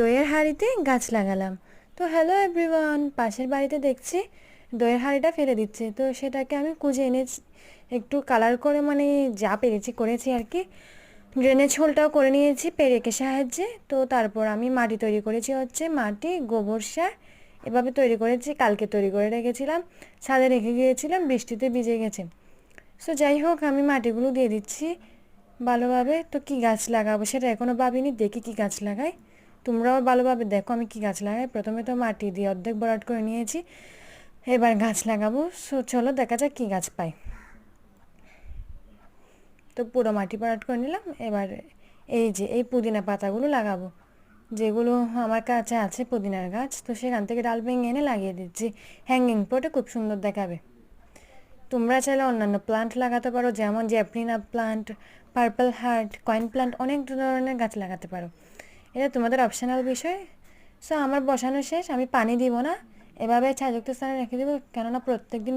দইয়ের হাঁড়িতে গাছ লাগালাম। তো হ্যালো এভরিওয়ান পাশের বাড়িতে দেখছি দইয়ের হাঁড়িটা ফেলে দিচ্ছে। তো সেটাকে আমি কুজে এনেছি। একটু কালার করে মানে যা পেরেছি করেছি আর কি ড্রেনেজ হোলটাও করে নিয়েছি পেরেকের সাহায্যে। তো তারপর আমি মাটি তৈরি করেছি হচ্ছে মাটি, গোবর সার। এভাবে তৈরি করেছি, কালকে তৈরি করে রেখেছিলাম। ছাদে রেখে গিয়েছিলাম, বৃষ্টিতে ভিজে গেছে। সো যাই হোক, আমি মাটিগুলো দিয়ে দিচ্ছি ভালোভাবে। তো কি গাছ লাগাবো সেটা এখনও ভাবিনি, দেখি কি গাছ লাগাই তোমরাও ভালোভাবে দেখো আমি কি গাছ লাগাই। প্রথমে তো মাটি দিয়ে অর্ধেক বরাট করে নিয়েছি, এবার গাছ লাগাবো। সো চলো দেখা যাক কী গাছ পাই। তো পুরো মাটি বরাট করে নিলাম, এবার এই যে, এই পুদিনা পাতাগুলো লাগাবো। যেগুলো আমার কাছে আছে পুদিনার গাছ, তো সেখান থেকে ডাল ভেঙে এনে লাগিয়ে দিচ্ছি। হ্যাঙ্গিং পটে খুব সুন্দর দেখাবে। তোমরা চাইলে অন্যান্য প্লান্ট লাগাতে পারো, যেমন জ্যাপলিনা plant purple heart coin plant অনেক ধরনের গাছ লাগাতে পারো। এটা তোমাদের অপশনাল বিষয়। সো আমার বসানো শেষ, আমি পানি দিব না। এভাবে ছাযুক্ত স্থানে রেখে দেবো, কেননা প্রত্যেক দিন